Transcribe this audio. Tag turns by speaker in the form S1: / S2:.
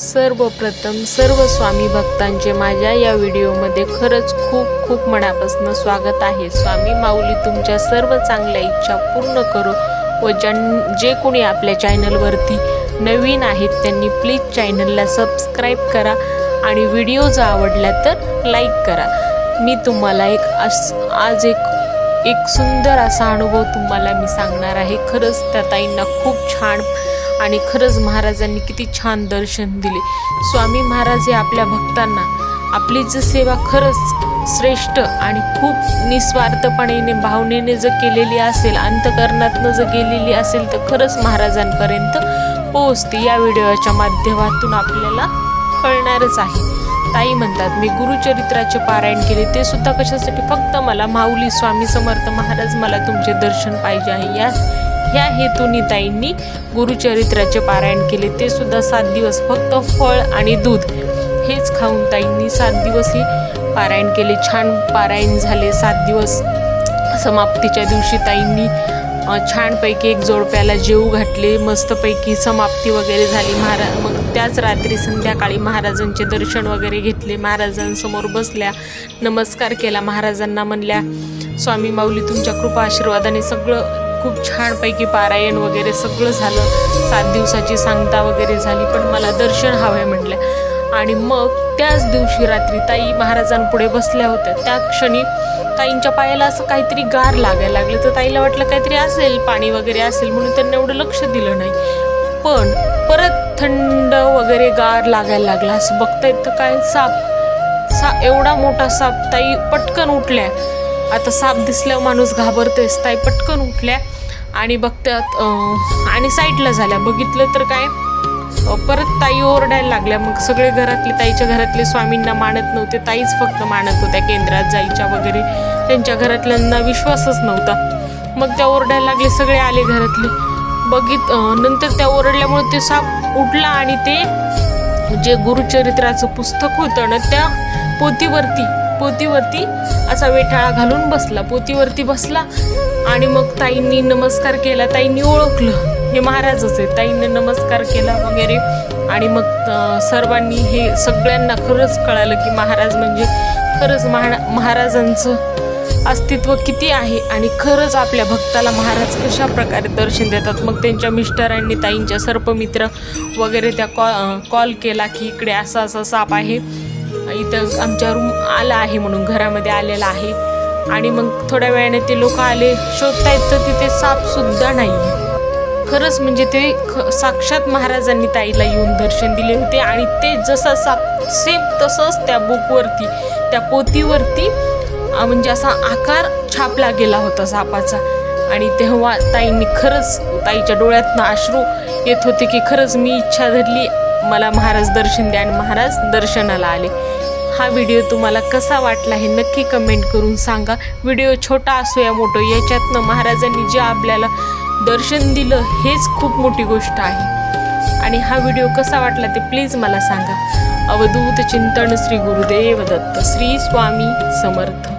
S1: सर्वप्रथम सर्व स्वामी भक्तांचे माझ्या या व्हिडिओमध्ये खरंच खूप खूप मनापासून स्वागत आहे. स्वामी माऊली तुमच्या सर्व चांगल्या इच्छा पूर्ण करू व ज्यां जे कोणी आपल्या चॅनलवरती नवीन आहेत त्यांनी प्लीज चॅनलला सबस्क्राईब करा आणि व्हिडिओ जर आवडला तर लाईक करा. मी तुम्हाला एक अस आज एक एक सुंदर असा अनुभव तुम्हाला मी सांगणार आहे. खरंच त्या ताईंना खूप छान आणि खरंच महाराजांनी किती छान दर्शन दिले. स्वामी महाराज हे आपल्या भक्तांना आपली जी सेवा खरंच श्रेष्ठ आणि खूप निस्वार्थपणे भावनेने जर केलेली असेल अंतकरणातनं जर गेलेली असेल तर खरंच महाराजांपर्यंत पोहोचते. या व्हिडिओच्या माध्यमातून आपल्याला कळणारच आहे. ताई म्हणतात मी गुरुचरित्राचे पारायण केले ते सुद्धा कशासाठी? फक्त मला माऊली स्वामी समर्थ महाराज मला तुमचे दर्शन पाहिजे आहे. या ह्या हेतूनी ताईंनी गुरुचरित्राचे पारायण केले. ते सुद्धा सात दिवस फक्त फळ आणि दूध हेच खाऊन ताईंनी सात दिवसही पारायण केले. छान पारायण झाले. सात दिवस समाप्तीच्या दिवशी ताईंनी छानपैकी एक जोडप्याला जेऊ घातले. मस्तपैकी समाप्ती वगैरे झाली. महाराज मग त्याच रात्री संध्याकाळी महाराजांचे दर्शन वगैरे घेतले. महाराजांसमोर बसल्या नमस्कार केला. महाराजांना म्हणल्या स्वामी माऊली तुमच्या कृपा आशीर्वादाने सगळं खूप छानपैकी पारायण वगैरे सगळं झालं. सात दिवसाची सांगता वगैरे झाली पण मला दर्शन हवंय म्हटलं. आणि मग त्याच दिवशी रात्री ताई महाराजांपुढे बसल्या होत्या. त्या क्षणी ताईंच्या पायाला असं काहीतरी गार लागायला लागलं. तर ताईला वाटलं काहीतरी असेल पाणी वगैरे असेल म्हणून त्यांनी एवढं लक्ष दिलं नाही. पण परत थंड वगैरे गार लागायला लागला. असं बघतायत तर काय साप सा एवढा मोठा साप ताई पटकन उठल्या. आता साप दिसल्यावर माणूस घाबरतेस ताई पटकन उठल्या आणि बघतात आणि साईडला झाल्या. बघितलं तर काय परत ताई ओरडायला लागल्या. मग सगळे घरातले ताईच्या घरातले स्वामींना मानत नव्हते. ताईच फक्त मानत होत्या केंद्रात जायच्या वगैरे. त्यांच्या घरातल्यांना विश्वासच नव्हता. मग त्या ओरडायला लागले सगळे आले घरातले. बघित नंतर त्या ओरडल्यामुळे ते साप उठला आणि ते जे गुरुचरित्राचं पुस्तक होतं ना त्या पोतीवरती पोतीवरती असा वेठाळा घालून बसला. पोतीवरती बसला आणि मग ताईंनी नमस्कार केला. ताईंनी ओळखलं. हे महाराजच आहे ताईंनी नमस्कार केला वगैरे. आणि मग सर्वांनी हे सगळ्यांना खरंच कळालं की महाराज म्हणजे खरंच महा महाराजांचं अस्तित्व किती आहे आणि खरंच आपल्या भक्ताला महाराज कशा प्रकारे दर्शन देतात. मग त्यांच्या मिस्टरांनी ताईंच्या सर्पमित्र वगैरे त्या कॉ कॉल केला की इकडे असा असा साप आहे. इथं आमच्या रूम आला आहे म्हणून घरामध्ये आलेला आहे. आणि मग थोड्या वेळाने ते लोक आले शोधतायत तर तिथे सापसुद्धा नाही. खरंच म्हणजे ते ख साक्षात महाराजांनी ताईला येऊन दर्शन दिले होते आणि ते जसा साप सेम तसंच त्या बुकवरती त्या पोतीवरती म्हणजे असा आकार छापला गेला होता सापाचा. आणि तेव्हा ताईंनी खरंच ताईच्या डोळ्यातनं अश्रू येत होते की खरंच मी इच्छा धरली मला महाराज दर्शन द्या आणि महाराज दर्शनाला आले. हा व्हिडिओ तुम्हाला कसा वाटला हे नक्की कमेंट करून सांगा. व्हिडिओ छोटा असो या मोठो याच्यातनं महाराजांनी जे आपल्याला दर्शन दिलं हेच खूप मोठी गोष्ट आहे. आणि हा व्हिडिओ कसा वाटला ते प्लीज मला सांगा. अवधूत चिंतन श्री गुरुदेव दत्त श्री स्वामी समर्थ.